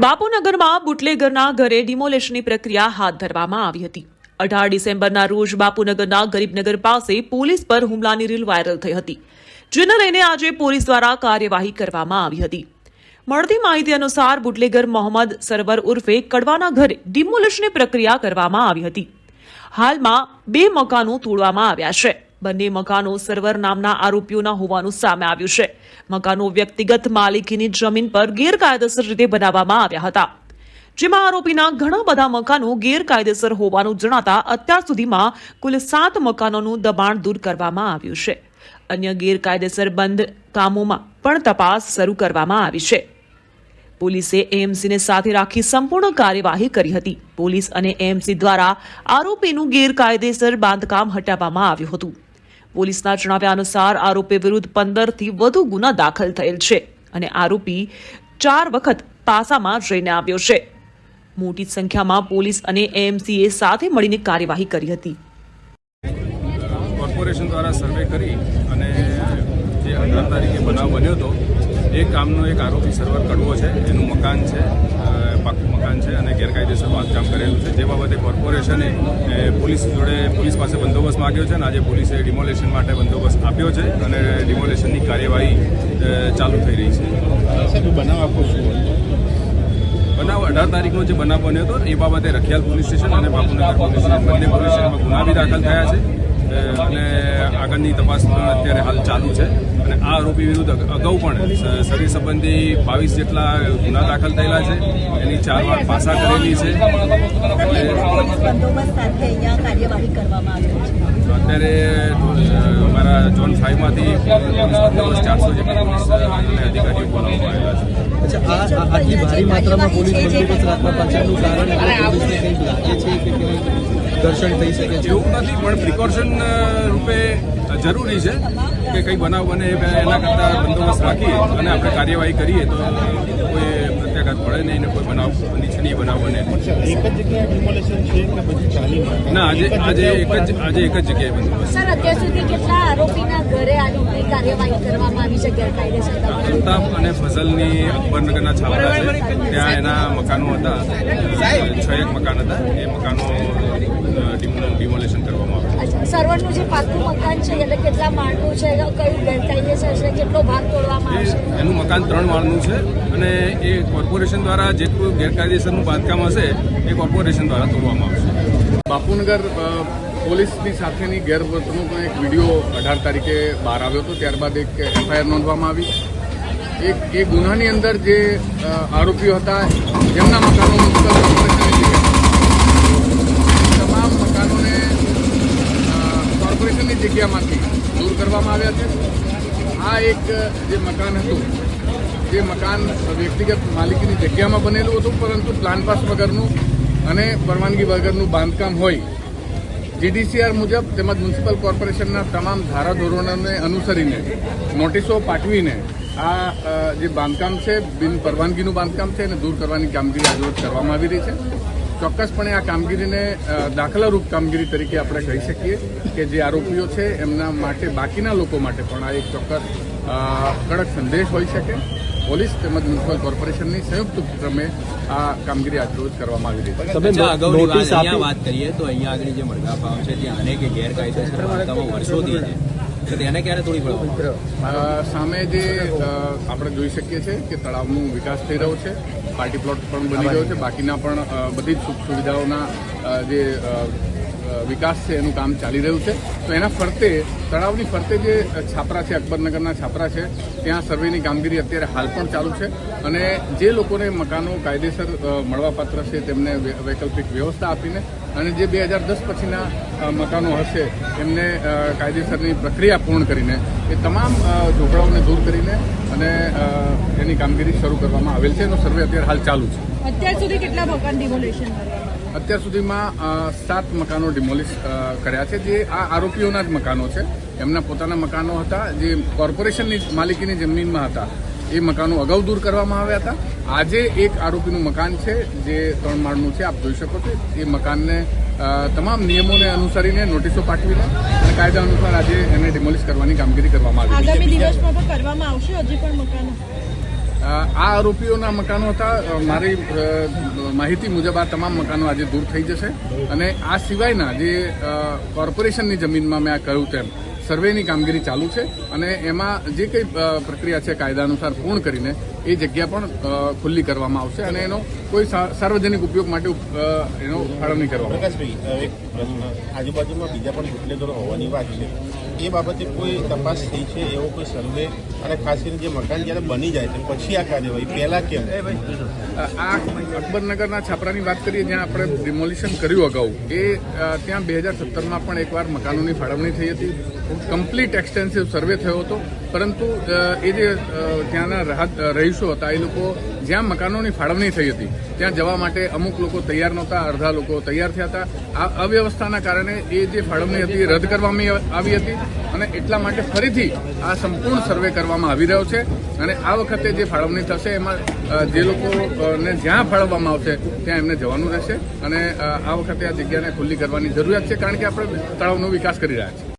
બાપુનગરમાં બુટલેગરના ઘરે ડિમોલેશનની પ્રક્રિયા હાથ ધરવામાં આવી હતી. અઢાર ડિસેમ્બરના રોજ બાપુનગરના ગરીબનગર પાસે પોલીસ પર હુમલાની રીલ વાયરલ થઈ હતી, જેને લઈને આજે પોલીસ દ્વારા કાર્યવાહી કરવામાં આવી હતી. મળતી માહિતી અનુસાર બુટલેગર મોહમ્મદ સરવર ઉર્ફે કડવાના ઘરે ડિમોલેશનની પ્રક્રિયા કરવામાં આવી હતી. હાલમાં બે મકાનો તોડવામાં આવ્યા છે. બંને મકાનો સર્વર નામના આરોપીઓના હોવાનું સામે આવ્યું છે. મકાનો વ્યક્તિગત માલિકીની જમીન પર ગેરકાયદેસર રીતે બનાવવામાં આવ્યા હતા. જેમાં આરોપીના ઘણા બધા મકાનો ગેરકાયદેસર હોવાનું જણાતા અત્યાર સુધીમાં કુલ સાત મકાનોનું દબાણ દૂર કરવામાં આવ્યું છે. અન્ય ગેરકાયદેસર બંધ કામોમાં પણ તપાસ શરૂ કરવામાં આવી છે. પોલીસે એએમસીને સાથે રાખી સંપૂર્ણ કાર્યવાહી કરી હતી. પોલીસ અને એએમસી દ્વારા આરોપીનું ગેરકાયદેસર બાંધકામ હટાવવામાં આવ્યું હતું. પોલીસના જણાવ્યા અનુસાર આરોપી વિરુદ્ધ પંદરથી વધુ ગુના દાખલ થયેલ છે અને આરોપી ચાર વખત પાસામાં જઈને આવ્યો છે. મોટી સંખ્યામાં પોલીસ અને એએમસીએ સાથે મળીને કાર્યવાહી કરી હતી. કોર્પોરેશન દ્વારા સર્વે કરી અને જે અઢાર તારીખે બનાવ બન્યો હતો, એ કામનો એક આરોપી સર્વર કડવો છે, એનું મકાન છે. મકાન છે અને ગેરકાયદેસર બાંધકામ કરેલું છે. જે બાબતે કોર્પોરેશને પોલીસ જોડે પોલીસ પાસે બંદોબસ્ત માગ્યો છે અને આજે પોલીસે ડિમોલેશન માટે બંદોબસ્ત આપ્યો છે અને ડિમોલેશનની કાર્યવાહી ચાલુ થઈ રહી છે. બનાવ આપો છું? બનાવ અઢાર તારીખનો જે બનાવ બન્યો હતો એ બાબતે રખિયાલ પોલીસ સ્ટેશન અને બાપુનગર પોલીસ સ્ટેશન બંને પોલીસ સ્ટેશનમાં ગુના બી દાખલ થયા છે. અને આગળની તપાસ અત્યારે હાલ ચાલુ છે. અને આ આરોપી વિરુદ્ધ અગાઉ પણ શરીર સંબંધી બાવીસ જેટલા ગુના દાખલ થયેલા છે. એની ચાર વાર પાસા કરેલી છે. અત્યારે અમારા ઝોન ફાઈવમાંથી બંદોબસ્ત ચારસો જેટલા પોલીસ અધિકારીઓ બોલાવવામાં આવેલા છે. કંઈક થઈ શકે એવું નથી પણ પ્રિકોશન રૂપે જરૂરી છે. કે કંઈ બનાવ બને એના કરતાં બંદોબસ્ત રાખી અને આપણે કાર્યવાહી કરીએ તો કોઈ પ્રત્યાઘાત પડે નહીં ને કોઈ બનાવ નીચે બનાવ બને નહીં. એક જ જગ્યાએ ડિમોલેશન છે કે પછી ચાલી મારતા? ના આજે આજે એક જ આજે એક જ જગ્યાએ બંદોબસ્ત. સર અત્યાર સુધી કેટલા આરોપીના ઘરે આ કાર્યવાહી કરવામાં આવી છે ગેરકાયદેસર અલ્તાફ અને ફઝલની અકબરનગરના છાપરા છે. ત્યાં એના મકાનો હતા. છ એક મકાન હતા. એ મકાનો ડિમોલેશન કરવામાં આવ્યું અચ્છા, સર્વરનું જે પાકું મકાન છે એટલે કેટલા માળનું છે કયું ગેરકાયદેસર છે કેટલો ભાગ તોડવામાં આવશે? એનું મકાન ત્રણ માળનું છે અને એ કોર્પોરેશન દ્વારા જેટલું ગેરકાયદેસરનું બાંધકામ હશે એ કોર્પોરેશન દ્વારા તોડવામાં આવશે. બાપુનગર પોલીસની સાથેની ગેરવર્તણૂકનો એક વીડિયો અઢાર તારીખે બહાર આવ્યો હતો ત્યારબાદ એક એફઆઈઆર નોંધવામાં આવી. એક એ ગુનાની અંદર જે આરોપીઓ હતા જેમના મકાનો મ્યુનિસિપલ કોર્પોરેશને લીધા. તમામ મકાનોને અ, કોર્પોરેશનની જગ્યામાંથી દૂર કરવામાં આવ્યા છે. આ એક જે મકાન હતું, જે મકાન વ્યક્તિગત માલિકીની જગ્યામાં બનેલું હતું, પરંતુ પ્લાન પાસ વગરનું અને પરવાનગી વગરનું બાંધકામ હોય જીડીસીઆર મુજબ તેમજ મ્યુનિસિપલ કોર્પોરેશનના તમામ ધારાધોરણોને અનુસરીને, નોટિસો પાઠવીને આ જે બાંધકામ છે, બિન પરવાનગીનું બાંધકામ છે એને દૂર કરવાની કામગીરી આજરોજ કરવામાં આવી રહી છે. ચોક્કસપણે આ કામગીરીને દાખલારૂપ કામગીરી તરીકે આપણે કહી શકીએ કે જે આરોપીઓ છે એમના માટે બાકીના લોકો માટે પણ આ એક ચોક્કસ કડક સંદેશ હોઈ શકે. પોલીસ તેમજ મ્યુનિસિપલ કોર્પોરેશનની સંયુક્ત ઉપક્રમે આ કામગીરી આજરોજ કરવામાં આવી રહી છે. અગાઉની વાત કરીએ તો અહીંયા આગળ જે મરઘા ભાવ છે ત્યાં અનેક ગેરકાયદેસર વર્ષોથી છે. તો તેને ક્યારે તોડી પડવા સામે જે આપણે જોઈ શકીએ છીએ કે તળાવનો વિકાસ થઈ રહ્યો છે પાર્ટી પ્લોટ પણ બની રહ્યો છે બાકીના પણ બધી જ સુખ સુવિધાઓના જે વિકાસ છે, એનું કામ ચાલી રહ્યું છે. તો એના ફરતે, તળાવની ફરતે જે છાપરા છે, અકબરનગરના છાપરા છે, ત્યાં સર્વેની કામગીરી અત્યારે હાલ પણ ચાલુ છે. અને જે લોકોને મકાનો કાયદેસર મળવાપાત્ર છે, તેમને વૈકલ્પિક વ્યવસ્થા આપીને અને જે બે હજાર દસ પછીના મકાનો હશે, એમને કાયદેસરની પ્રક્રિયા પૂર્ણ કરીને, એ તમામ ઝોકડાઓને દૂર કરીને અને એની કામગીરી શરૂ કરવામાં આવેલ છે. એનો સર્વે અત્યારે હાલ ચાલુ છે. અત્યાર સુધી કેટલા મકાન ડિમોલેશન અત્યાર સુધીમાં સાત મકાનો ડિમોલિશ કર્યા છે. જે આ આરોપીઓના જ મકાનો છે. એમના પોતાના મકાનો હતા. જે કોર્પોરેશનની માલિકીની જમીનમાં હતા. એ મકાનો અગાઉ દૂર કરવામાં આવ્યા હતા. આજે એક આરોપીનું મકાન છે, જે ત્રણ માળનું છે. આપ જોઈ શકો છો. એ મકાનને તમામ નિયમોને અનુસરીને નોટિસો પાઠવીને અને કાયદા અનુસાર આજે એને ડિમોલિશ કરવાની કામગીરી કરવામાં આવી. આગામી દિવસમાં કરવામાં આવશે હજી પણ મકાનો? આ આરોપીઓના મકાનો હતા. મારી માહિતી મુજબ આ તમામ મકાનો આજે દૂર થઈ જશે. અને આ સિવાયના જે કોર્પોરેશનની જમીનમાં મેં આ કહ્યું તેમ, સર્વેની કામગીરી ચાલુ છે. અને એમાં જે કંઈ પ્રક્રિયા છે કાયદા અનુસાર પૂર્ણ કરીને, એ જગ્યા પણ ખુલ્લી કરવામાં આવશે અને એનો કોઈ સાર્વજનિક ઉપયોગ માટે એનો ફાળવણી કરવામાં આવશે. આજુબાજુમાં બીજા પણ બુટલેગરો હોવાની વાત છે. એ બાબતે કોઈ તપાસ થઈ છે, એવો કોઈ સર્વે અને ખાસ કરીને જે મકાન જ્યારે બની જાય છે, પછી આ કાર્યવાહી પહેલા કેમ? આ અકબરનગરના છાપરાની વાત કરીએ, જ્યાં આપણે ડિમોલિશન કર્યું અગાઉ, એ ત્યાં બે હજાર સત્તરમાં પણ એકવાર મકાનોની ફાળવણી થઈ હતી. કમ્પ્લીટ એક્સટેન્સિવ સર્વે થયો હતો. પરંતુ એ જે ત્યાંના રાહત રહીશો હતા, એ લોકો જ્યાં મકાનોની ફાળવણી થઈ હતી, ત્યાં જવા માટે અમુક લોકો તૈયાર નહોતા, અડધા લોકો તૈયાર થયા હતા. આ અવ્યવસ્થાના કારણે એ જે ફાળવણી હતી એ રદ કરવામાં આવી હતી. અને એટલા માટે ફરીથી આ સંપૂર્ણ સર્વે કરવામાં આવી રહ્યો છે અને આ વખતે જે ફાળવણી થશે એમાં જે લોકોને જ્યાં ફાળવવામાં આવશે ત્યાં એમને જવાનું રહેશે અને આ વખતે આ જગ્યાને ખુલ્લી કરવાની જરૂરિયાત છે કારણ કે આપણે તળાવનો વિકાસ કરી રહ્યા છીએ.